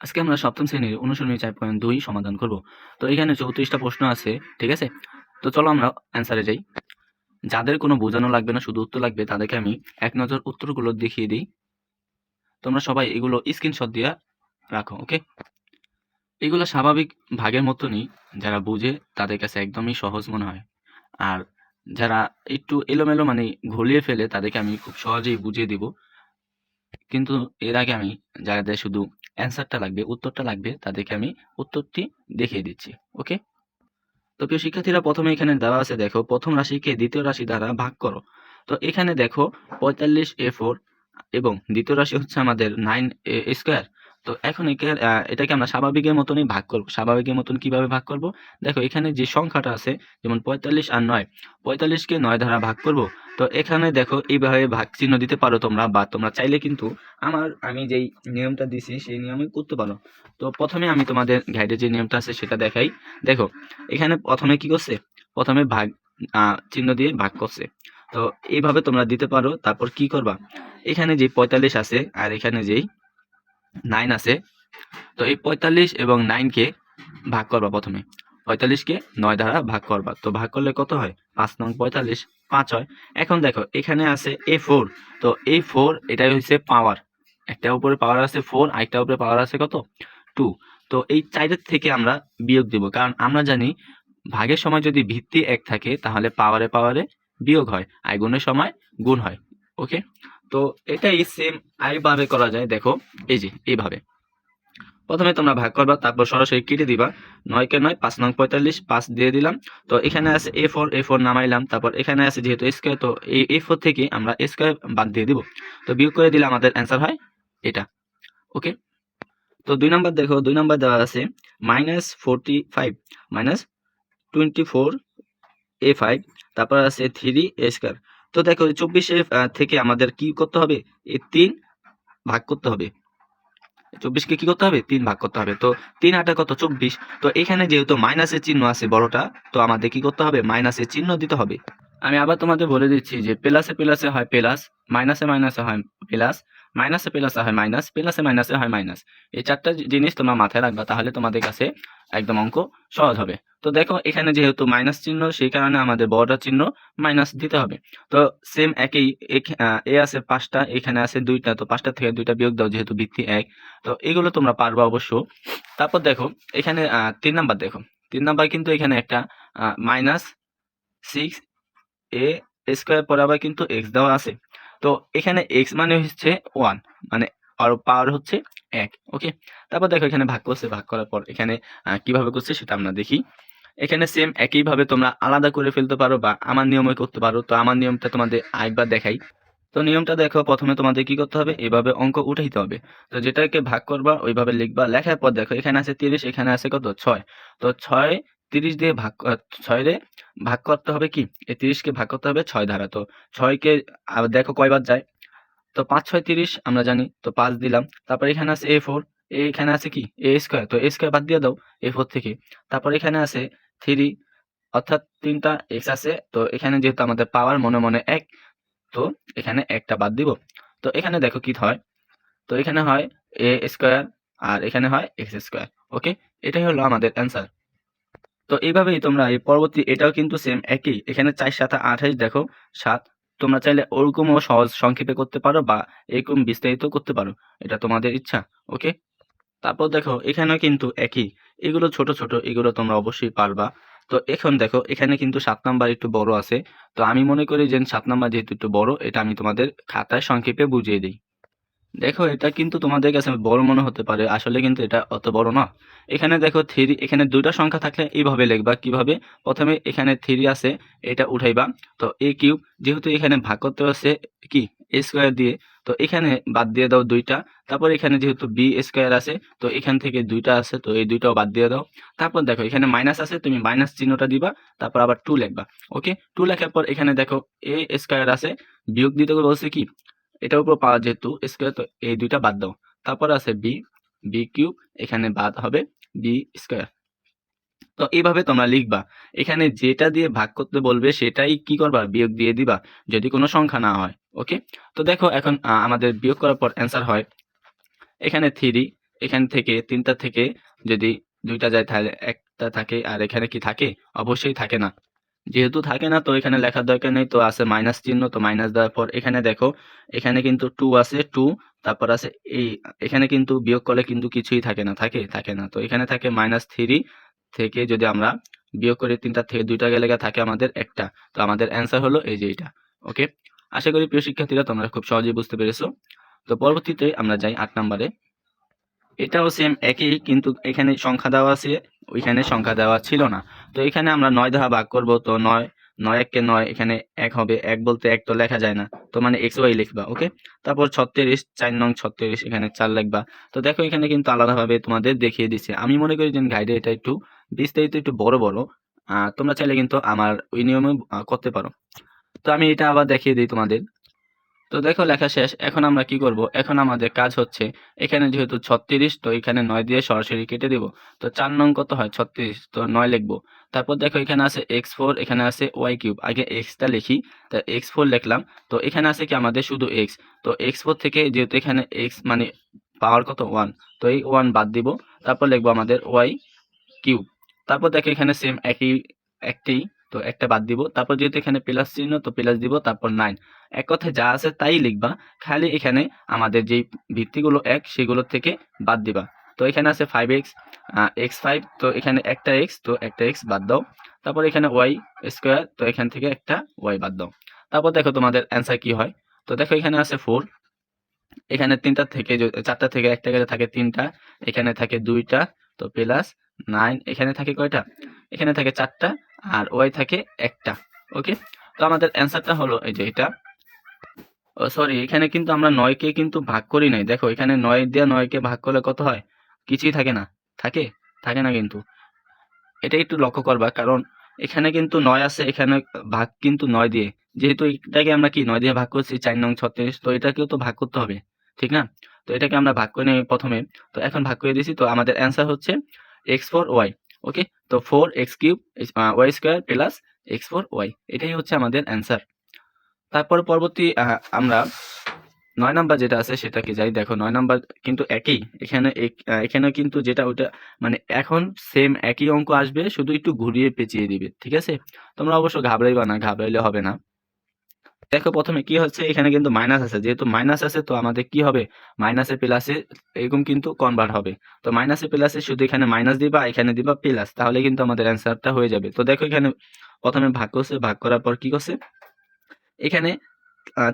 আজকে আমরা সপ্তম শ্রেণির অনুশীলনী চার পয়েন্ট দুই সমাধান করব। তো এখানে চৌত্রিশটা প্রশ্ন আছে, ঠিক আছে? তো চলো আমরা অ্যান্সারে যাই। যাদের কোনো বোঝানো লাগবে না, শুধু উত্তর লাগবে, তাদেরকে আমি এক নজর উত্তরগুলো দেখিয়ে দিই। তোমরা সবাই এগুলো স্ক্রিনশট দিয়ে রাখো ওকে এগুলো স্বাভাবিক ভাগের মতনই যারা বুঝে, তাদের কাছে একদমই সহজ মনে হয়। আর যারা একটু এলোমেলো মানে ঘুলিয়ে ফেলে, তাদেরকে আমি খুব সহজেই বুঝিয়ে দিব। কিন্তু এর আগে আমি যাদের শুধু অ্যান্সারটা লাগবে, উত্তরটা লাগবে, তাদেরকে আমি উত্তরটি দেখিয়ে দিচ্ছি, ওকে? তো প্রিয় শিক্ষার্থীরা, প্রথমে এখানে দেওয়া আছে, দেখো, প্রথম রাশিকে দ্বিতীয় রাশি দ্বারা ভাগ করো। তো এখানে দেখো পঁয়তাল্লিশ এ ফোর এবং দ্বিতীয় রাশি হচ্ছে আমাদের নাইন এ স্কোয়ার তো এখন এটাকে আমরা স্বাভাবিকের মতনই ভাগ করব। স্বাভাবিকের মতন কীভাবে ভাগ করব? দেখো, এখানে যে সংখ্যাটা আছে, যেমন পঁয়তাল্লিশ আর নয়, পঁয়তাল্লিশকে নয় দ্বারা ভাগ করব। তো এখানে দেখো, এইভাবে ভাগ চিহ্ন দিতে পারো তোমরা, বা তোমরা চাইলে কিন্তু আমার, আমি যেই নিয়মটা দিছি, সেই নিয়মে করতে পারো। তো প্রথমে আমি তোমাদের গাইডে যে নিয়মটা আছে, সেটা দেখাই। দেখো, এখানে প্রথমে কি করছে? প্রথমে ভাগ চিহ্ন দিয়ে ভাগ করছে। তো এইভাবে তোমরা দিতে পারো, তারপর কি করবা? এখানে যে পঁয়তাল্লিশ আছে, আর এখানে যেই নাইন আছে। তো এই পঁয়তাল্লিশ এবং নাইনকে ভাগ করবা প্রথমে। পঁয়তাল্লিশকে নয় দ্বারা ভাগ করবা। তো ভাগ করলে কত হয়? পাঁচ নং পঁয়তাল্লিশ, পাঁচ হয়। এখন দেখো, এখানে আছে এ ফোর। তো এ ফোর, এটাই হচ্ছে পাওয়ার। একটা উপরে পাওয়ার আছে ফোর, আরেকটা উপরে পাওয়ার আছে কত? টু। তো এই চাইরের থেকে আমরা বিয়োগ দেব। কারণ আমরা জানি ভাগের সময় যদি ভিত্তি এক থাকে, তাহলে পাওয়ারে পাওয়ারে বিয়োগ হয়। আর গুণের সময় গুণ হয়। ওকে? তো এটাই সেম আইভাবে করা যায়, দেখো, এই যে, এইভাবে। প্রথমে তোমরা ভাগ করবা, তারপর সরাসরি কেটে দিবা। নয়কে নয়, পাঁচ নং পঁয়তাল্লিশ, পাঁচ দিয়ে দিলাম। তো এখানে আছে এ ফোর এ ফোর নামাইলাম। তারপর এখানে আছে যেহেতু স্কোয়ার তো এই এ ফোর থেকে আমরা স্কোয়ার বাদ দিয়ে দিব। তো বিয়োগ করে দিলে আমাদের অ্যান্সার হয় এটা। ওকে তো দুই নাম্বার দেখো, দুই নাম্বার দেওয়া আছে minus forty five minus twenty four এ ফাইভ তারপর আছে থ্রি এ স্কোয়ার তো দেখো চব্বিশে থেকে আমাদের কি করতে হবে? এই তিন ভাগ করতে হবে। চব্বিশকে কি করতে হবে? তিন ভাগ করতে হবে। তো তিন আটা কত? চব্বিশ। তো এখানে যেহেতু মাইনাসের চিহ্ন আছে বড়টা, তো আমাদের কি করতে হবে? মাইনাসের চিহ্ন দিতে হবে। আমি আবার তোমাদের বলে দিচ্ছি যে প্লাসে প্লাসে হয় প্লাস মাইনাসে মাইনাসে হয় প্লাস মাইনাসে প্লাসে হয় মাইনাস প্লাসে মাইনাসে হয় মাইনাস এই চারটা জিনিস তোমরা মাথায় রাখবা, তাহলে তোমাদের কাছে একদম অঙ্ক সহজ হবে। তো দেখো, এখানে যেহেতু মাইনাস চিহ্ন, সেই কারণে আমাদের বড়টা চিহ্ন মাইনাস দিতে হবে। তো সেম একই এ আছে পাঁচটা, এখানে আছে দুইটা, তো পাঁচটা থেকে দুইটা বিয়োগ দাও, যেহেতু ভিত্তি এক। তো এগুলো তোমরা পারবা অবশ্য। তারপর দেখো, এখানে তিন নাম্বার দেখো। তিন নাম্বার কিন্তু এখানে একটা মাইনাস সিক্স এ স্কোয়ার পরে আবার কিন্তু এক্স দেওয়া আছে। তো এখানে এক্স মানে হচ্ছে ওয়ান মানে আর পাওয়ার হচ্ছে এক ওকে তারপর দেখো এখানে ভাগ করছে, ভাগ করার পর এখানে কীভাবে করছে সেটা আমরা দেখি। এখানে সেম একইভাবে তোমরা আলাদা করে ফেলতে পারো বা আমার নিয়মে করতে পারো। তো আমার নিয়মটা তোমাদের আরেকবার দেখাই। তো নিয়মটা দেখো, প্রথমে তোমাদের কি করতে হবে? এভাবে অঙ্ক উঠাইতে হবে। তো যেটাকে ভাগ করবা, ওইভাবে লিখবা। লেখার পর দেখো, এখানে আছে তিরিশ, এখানে আছে কত? ছয়। তো ছয় তিরিশ দিয়ে ভাগ ছয় রে ভাগ করতে হবে কি? এই তিরিশকে ভাগ করতে হবে ছয় দ্বারা তো ছয়কে দেখো কয়বার যায়? তো পাঁচ, ছয়, তিরিশ আমরা জানি, তো পাঁচ দিলাম। তারপর এখানে আছে এ ফোর এখানে আছে কি? এ স্কোয়ার তো এ স্কোয়ার বাদ দিয়ে দাও এ ফোর থেকে। তারপর এখানে আছে থ্রি অর্থাৎ তিনটা এক্স আছে। তো এখানে যেহেতু আমাদের পাওয়ার মনে মনে এক, তো এখানে একটা বাদ দিব। তো এখানে দেখো কি হয়? তো এখানে হয় এ স্কোয়ার আর এখানে হয় এক্স স্কোয়ার ওকে এটাই হলো আমাদের অ্যান্সার তো এইভাবেই তোমরা এই পরবর্তী এটাও কিন্তু সেম একই। এখানে চার সাথে আঠাইশ দেখো, সাত। তোমরা চাইলে ওরকমও সহজ সংক্ষেপে করতে পারো বা এরকম বিস্তারিত করতে পারো। এটা তোমাদের ইচ্ছা ওকে তারপর দেখো, এখানেও কিন্তু একই। এগুলো ছোট ছোট, এগুলো তোমরা অবশ্যই পারবা। তো এখন দেখো, এখানে কিন্তু সাত নাম্বার একটু বড় আছে। তো আমি মনে করি যে সাত নাম্বার যেহেতু একটু বড়, এটা আমি তোমাদের খাতায় সংক্ষেপে বুঝিয়ে দিই। দেখো, এটা কিন্তু তোমাদের কাছে বড় মনে হতে পারে, আসলে কিন্তু এটা অত বড় না। এখানে দেখো থ্রি, এখানে দুইটা সংখ্যা থাকলে এইভাবে লিখবা, কীভাবে? প্রথমে এখানে থ্রি আছে, এটা উঠাইবা। তো এ কিউব, যেহেতু এখানে ভাগ করতে হচ্ছে কি? এ স্কোয়ার দিয়ে। তো এখানে বাদ দিয়ে দাও দুইটা। তারপর এখানে যেহেতু বি স্কোয়ার আছে, তো এখান থেকে দুইটা আছে, তো এই দুইটাও বাদ দিয়ে দাও। তারপর দেখো, এখানে মাইনাস আছে, তুমি মাইনাস চিহ্নটা দিবা, তারপর আবার টু লিখবা ওকে টু লেখার পর এখানে দেখো এ স্কোয়ার আছে, বিয়োগ দিতে বলছে কি? এটার উপর পাওয়া যেহেতু স্কোয়ার তো এই দুইটা বাদ দাও। তারপর আছে বি বি কিউব এখানে বাদ হবে বি স্কোয়ার তো এইভাবে তোমরা লিখবা। এখানে যেটা দিয়ে ভাগ করতে বলবে, সেটাই কি করবা? বিয়োগ দিয়ে দিবা, যদি কোনো সংখ্যা না হয় ওকে তো দেখো এখন আমাদের বিয়োগ করার পর অ্যান্সার হয় এখানে থ্রি এখান থেকে তিনটা থেকে যদি দুইটা যায় তাহলে একটা থাকে, আর এখানে কি থাকে? অবশ্যই থাকে না। যেহেতু থাকে না, তো এখানে লেখার দরকার নেই, তো আছে মাইনাস চিহ্ন, তো মাইনাস দেওয়ার পর এখানে দেখো, এখানে কিন্তু টু আছে টু তারপর আছে এই, এখানে কিন্তু বিয়োগ করলে কিন্তু কিছুই থাকে না, থাকে থাকে না। তো এখানে থাকে মাইনাস থ্রি থেকে যদি আমরা বিয়োগ করে, তিনটা থেকে দুইটা গেলে থাকে আমাদের একটা। তো আমাদের অ্যান্সার হলো এই যে এটা ওকে আশা করি প্রিয় শিক্ষার্থীরা তোমরা খুব সহজেই বুঝতে পেরেছ। তো পরবর্তীতে আমরা যাই আট নম্বরে। এটাও সেম একই, কিন্তু এখানে সংখ্যা দেওয়া আছে ওইখানে সংখ্যা দেওয়া ছিল না। তো এখানে আমরা নয় দ্বারা ভাগ করব, তো নয় নয় এককে নয়, এখানে এক হবে, এক বলতে এক তো লেখা যায় না। তো মানে এক্স ওয়াই লিখবা, ওকে? তারপর ছত্রিশ, চার নং ছত্রিশ, এখানে চার লিখবা। তো দেখো এখানে কিন্তু আলাদাভাবে তোমাদের দেখিয়ে দিচ্ছে আমি মনে করি যে গাইডে এটা একটু বিস্তারিত, একটু বড় বড়। তোমরা চাইলে কিন্তু আমার ওই নিয়মে করতে পারো। তো আমি এটা আবার দেখিয়ে দিই তোমাদের। তো দেখো লেখা শেষ, এখন আমরা কি করব? এখন আমাদের কাজ হচ্ছে, এখানে যেহেতু ছত্রিশ, তো এখানে নয় দিয়ে সরাসরি কেটে দিব। তো চার নং কত হয়? ছত্রিশ, তো নয় লিখব। তারপর দেখো এখানে আছে এক্স ফোর এখানে আছে ওয়াই কিউব আগে এক্সটা লিখি, তা এক্স ফোর লিখলাম। তো এখানে আছে কি আমাদের? শুধু এক্স তো এক্স ফোর থেকে যেহেতু এখানে এক্স মানে পাওয়ার কত? ওয়ান তো এই ওয়ান বাদ দিব। তারপর লিখব আমাদের ওয়াই কিউব তারপর দেখো এখানে সেম একই, একটি, তো একটা বাদ দিব। তারপর যেহেতু এখানে প্লাস চিহ্ন, তো প্লাস দিব। তারপর নাইন এক কথায় যা আছে তাই লিখবা। খালি এখানে আমাদের যেই ভিত্তিগুলো এক সেগুলোর থেকে বাদ দিবা। তো এখানে আছে ফাইভ এক্স এক্স ফাইভ তো এখানে একটা এক্স তো একটা এক্স বাদ দাও। তারপর এখানে ওয়াই স্কোয়ার তো এখান থেকে একটা ওয়াই বাদ দাও। তারপর দেখো তোমাদের অ্যান্সার কি হয়। তো দেখো এখানে আছে ফোর এখানে তিনটা থেকে চারটা থেকে একটা গেলে থাকে তিনটা, এখানে থাকে দুইটা, তো প্লাস নাইন এখানে থাকে কয়টা? এখানে থাকে চারটা, আর ওয়াই থাকে একটা ওকে তো আমাদের অ্যান্সারটা হলো এই যে এটা। ও সরি এখানে কিন্তু আমরা নয়কে কিন্তু ভাগ করি নাই। দেখো, এখানে নয় দিয়ে নয়কে ভাগ করলে কত হয়? কিছুই থাকে না। থাকে? থাকে না কিন্তু। এটা একটু লক্ষ্য করবা, কারণ এখানে কিন্তু নয় আছে, এখানে ভাগ কিন্তু নয় দিয়ে। যেহেতু এটাকে আমরা কি, নয় দিয়ে ভাগ করছি, চার নং ছত্রিশ, তো এটাকেও তো ভাগ করতে হবে, ঠিক না? তো এটাকে আমরা ভাগ করে নিই প্রথমে। তো এখন ভাগ করে দিয়েছি, তো আমাদের অ্যান্সার হচ্ছে এক্স ফোর ওয়াই ওকে তো four X cube Y square plus X four Y এটাই হচ্ছে আমাদের অ্যান্সার তারপর পরবর্তী আমরা নয় নাম্বার যেটা আছে সেটাকে যাই, দেখো নয় নাম্বার কিন্তু একই। এখানে এখানে কিন্তু যেটা ওটা মানে এখন সেম একই অঙ্ক আসবে, শুধু একটু ঘুরিয়ে পেঁচিয়ে দিবে, ঠিক আছে? তোমরা অবশ্য ঘাবড়াইবা না, ঘাবড়াইলে হবে না। দেখো প্রথমে কি হচ্ছে, এখানে কিন্তু মাইনাস আছে, যেহেতু মাইনাস আছে, তো আমাদের কি হবে? মাইনাসে প্লাসে এরকম কিন্তু কনভার্ট হবে। তো মাইনাসে প্লাসে শুধু এখানে মাইনাস দিবা, এখানে দিবা প্লাস তাহলে কিন্তু আমাদের অ্যান্সারটা হয়ে যাবে। তো দেখো এখানে প্রথমে ভাগ করছে, ভাগ করার পর কি করছে? এখানে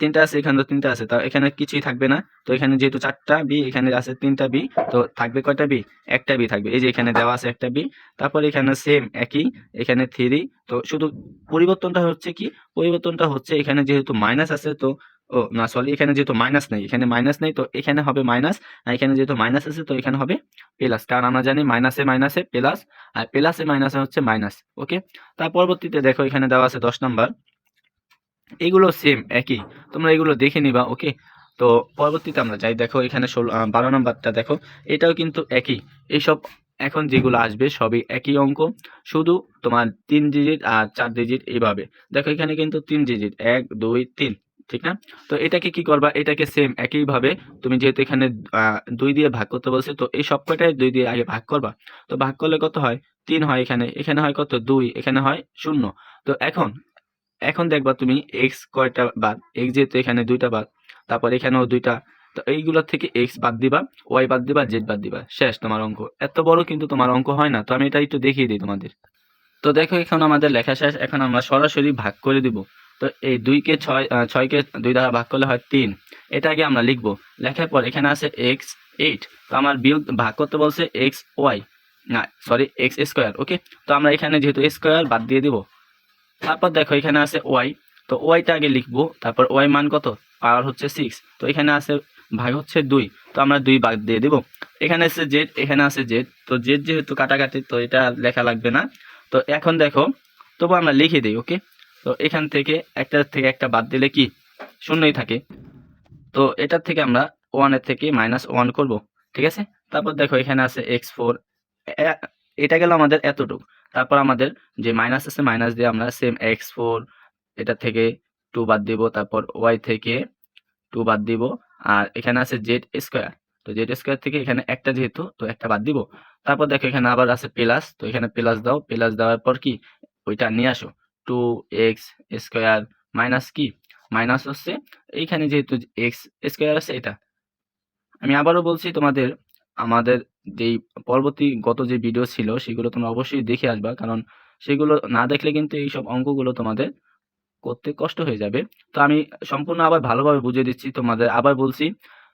তিনটা আছে, এখানে তো তিনটা আছে, তা এখানে কিছুই থাকবে না। তো এখানে যেহেতু চারটা বি, এখানে আছে তিনটা বি, তো থাকবে কয়টা বি? একটা বি থাকবে। এই যে এখানে দেওয়া আছে একটা বি, তারপর এখানে সেম একই, এখানে থ্রি তো শুধু পরিবর্তনটা হচ্ছে কি? পরিবর্তনটা হচ্ছে এখানে যেহেতু মাইনাস আছে, তো, ও, না সরি এখানে যেহেতু মাইনাস নেই, এখানে মাইনাস নেই, তো এখানে হবে মাইনাস আর এখানে যেহেতু মাইনাস আছে, তো এখানে হবে প্লাস কারণ আমরা জানি মাইনাসে মাইনাসে প্লাস আর প্লাসে মাইনাসে হচ্ছে মাইনাস ওকে তার পরবর্তীতে দেখো এখানে দেওয়া আছে দশ নাম্বার এগুলো সেম একই। তোমরা এগুলো দেখে নিবা ওকে তো পরবর্তীতে আমরা যাই। দেখো, এখানে ষোলো বারো নম্বরটা দেখো। এটাও কিন্তু একই। এইসব এখন যেগুলো আসবে সবই একই অঙ্ক। শুধু তোমার তিন ডিজিট আর চার ডিজিট এইভাবে দেখো, এখানে কিন্তু তিন ডিজিট এক, দুই, তিন, ঠিক না? তো এটাকে কি করবা? এটাকে সেম একইভাবে তুমি যেহেতু এখানে দুই দিয়ে ভাগ করতে বলছে, তো এই সব কয়টাই দুই দিয়ে আগে ভাগ করবা। তো ভাগ করলে কত হয়? তিন হয় এখানে। এখানে হয় কত? দুই, এখানে হয় শূন্য। তো এখন এখন দেখবা তুমি এক্স কয়টা বাদ? এক্স যেহেতু এখানে দুইটা বাদ, তারপর এখানেও দুইটা। তো এইগুলোর থেকে এক্স বাদ দিবা ওয়াই বাদ দিবা জেড বাদ দিবা। শেষ তোমার অঙ্ক। এত বড় কিন্তু তোমার অঙ্ক হয় না। তো আমি এটা একটু দেখিয়ে দিই তোমাদের। তো দেখো এখন আমাদের লেখা শেষ। এখন আমরা সরাসরি ভাগ করে দিব। তো এই দুইকে ছয় ছয়কে দুই দ্বারা ভাগ করলে হয় তিন। এটাকে আমরা লিখব। লেখার পর এখানে আছে এক্স এইট তো আমার বিয়োগ ভাগ করতে বলছে এক্স ওয়াই না সরি এক্স স্কোয়ার ওকে তো আমরা এখানে যেহেতু স্কোয়ার বাদ দিয়ে দিব। তারপর দেখো, এখানে আছে ওয়াই তো ওয়াইটা আগে লিখব, তারপর ওয়াই মান কত? পাওয়ার হচ্ছে সিক্স তো এখানে আছে, ভাগ হচ্ছে দুই, তো আমরা দুই ভাগ দিয়ে দেবো। এখানে আছে জেড এখানে আছে জেড তো জেড যেহেতু কাটাকাটি, তো এটা লেখা লাগবে না। তো এখন দেখো, তবু আমরা লিখে দিই ওকে তো এখান থেকে একটা থেকে একটা বাদ দিলে কি? শূন্যই থাকে। তো এটার থেকে আমরা ওয়ানের থেকে মাইনাস ওয়ান করব, ঠিক আছে? তারপর দেখো, এখানে আছে এক্স ফোর এটা গেল আমাদের এতটুক। তারপর আমাদের যে মাইনাস আছে মাইনাস দিয়ে আমরা সেম এক্স ফোর এটা থেকে টু বাদ দিব, তারপর ওয়াই থেকে টু বাদ দিব, আর এখানে আছে জেড স্কোয়ার তো জেড স্কোয়ার থেকে এখানে একটা যেহেতু, তো একটা বাদ দিব। তারপর দেখো এখানে আবার আছে প্লাস তো এখানে প্লাস দাও প্লাস দেওয়ার পর কি? ওইটা নিয়ে আসো। টু এক্স স্কোয়ার মাইনাস কি? মাইনাস হচ্ছে, এইখানে যেহেতু এক্স স্কোয়ার আছে এটা। আমি আবারও বলছি তোমাদের আমাদের যেই পরবর্তী গত যে ভিডিও ছিল, সেগুলো তোমরা অবশ্যই দেখে আসবা। কারণ সেগুলো না দেখলে কিন্তু এইসব অঙ্কগুলো তোমাদের করতে কষ্ট হয়ে যাবে। তো আমি সম্পূর্ণ আবার ভালোভাবে বুঝিয়ে দিচ্ছি, তোমাদের আবার বলছি,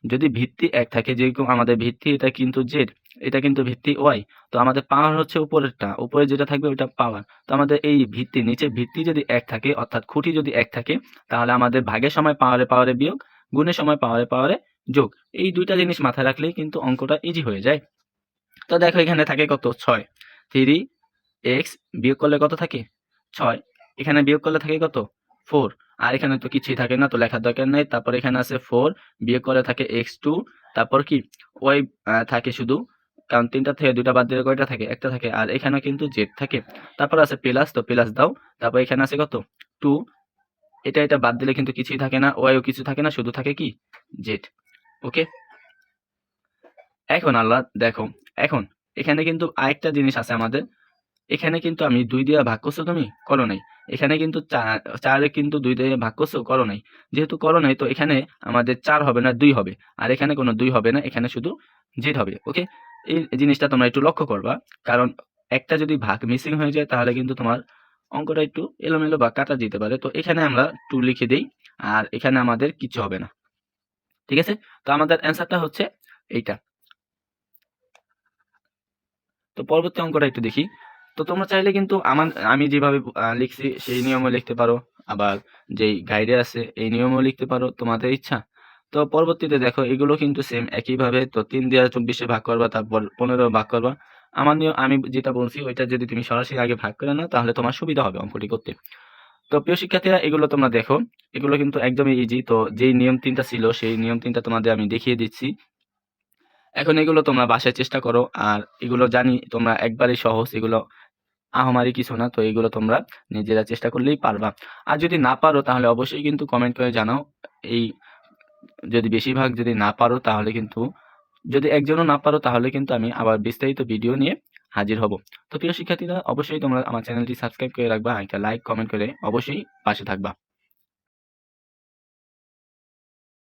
যদি ভিত্তি এক থাকে যেরকম আমাদের ভিত্তি, এটা কিন্তু জেড এটা কিন্তু ভিত্তি ওয়াই তো আমাদের পাওয়ার হচ্ছে উপরেরটা, উপরে যেটা থাকবে ওইটা পাওয়ার তো আমাদের এই ভিত্তি, নিচে ভিত্তি যদি এক থাকে, অর্থাৎ খুঁটি যদি এক থাকে, তাহলে আমাদের ভাগের সময় পাওয়ারে পাওয়ারে বিয়োগ, গুণের সময় পাওয়ারে পাওয়ারে যোগ। এই দুইটা জিনিস মাথায় রাখলেই কিন্তু অঙ্কটা ইজি হয়ে যায়। তো দেখো এখানে থাকে কত? ছয়। থ্রি এক্স বিয়োগ করলে কত থাকে? ছয়। এখানে বিয়োগ করলে থাকে কত? ফোর আর এখানে তো কিছুই থাকে না, তো লেখার দরকার নেই। তারপর এখানে আছে ফোর বিয়োগ করে থাকে এক্স টু তারপর কি? ওয়াই থাকে শুধু, কারণ তিনটা থেকে দুইটা বাদ দিলে কয়টা থাকে? একটা থাকে। আর এখানে কিন্তু জেড থাকে। তারপর আছে প্লাস তো প্লাস দাও। তারপর এখানে আছে কত? টু এটা এটা বাদ দিলে কিন্তু কিছুই থাকে না ওয়াইও কিছু থাকে না, শুধু থাকে কি? Z okay? এখন আল্লাহ, দেখো, এখন, এখানে কিন্তু আরেকটা জিনিস আছে আমাদের। এখানে কিন্তু আমি দুই দিয়ে ভাগ করছ তুমি? করো নাই। এখানে কিন্তু চারে কিন্তু দুই দিয়ে ভাগ করছ? করো নাই। যেহেতু করো নাই, তো এখানে আমাদের চার হবে না দুই হবে। আর এখানে কোনো দুই হবে না, এখানে শুধু জেড হবে, ওকে? এই জিনিসটা তোমরা একটু লক্ষ্য করবা। কারণ একটা যদি ভাগ মিসিং হয়ে যায়, তাহলে কিন্তু তোমার অঙ্কটা একটু এলোমেলো বা কাটা যেতে পারে। তো এখানে আমরা টু লিখে দিই, আর এখানে আমাদের কিছু হবে না। ঠিক আছে? তো আমাদের অ্যান্সারটা হচ্ছে এইটা। তো পরবর্তী অঙ্কটা একটু দেখি। তো তোমরা চাইলে কিন্তু আমার, আমি যেভাবে লিখছি সেই নিয়মও লিখতে পারো। আবার যেই গাইডে আছে এই নিয়মও লিখতে পারো, তোমাদের ইচ্ছা। তো পরবর্তীতে দেখো, এগুলো কিন্তু সেম একইভাবে। তো তিন দিয়ে চব্বিশে ভাগ করবা, তারপর পনেরো ভাগ করবা। আমার নিয়ম, আমি যেটা বলছি, ওইটা যদি তুমি সরাসরি আগে ভাগ করে নাও, তাহলে তোমার সুবিধা হবে অঙ্কটি করতে। তো প্রিয় শিক্ষার্থীরা, এগুলো তোমরা দেখো। এগুলো কিন্তু একদমই ইজি তো যেই নিয়ম তিনটা ছিল, সেই নিয়ম তিনটা তোমাদের আমি দেখিয়ে দিচ্ছি। এখন এগুলো তোমরা বাসায় চেষ্টা করো। আর এগুলো জানি তোমরা একবারই সহজ। এগুলো আহামারি কিছু না। তো এগুলো তোমরা নিজেরা চেষ্টা করলেই পারবা। আর যদি না পারো, তাহলে অবশ্যই কিন্তু কমেন্ট করে জানাও। এই যদি বেশিরভাগ যদি না পারো, তাহলে কিন্তু যদি একজনও না পারো, তাহলে কিন্তু আমি আবার বিস্তারিত ভিডিও নিয়ে হাজির হব। তো প্রিয় শিক্ষার্থীরা, অবশ্যই তোমরা আমার চ্যানেলটি সাবস্ক্রাইব করে রাখবা একটা লাইক, কমেন্ট করে অবশ্যই পাশে থাকবা।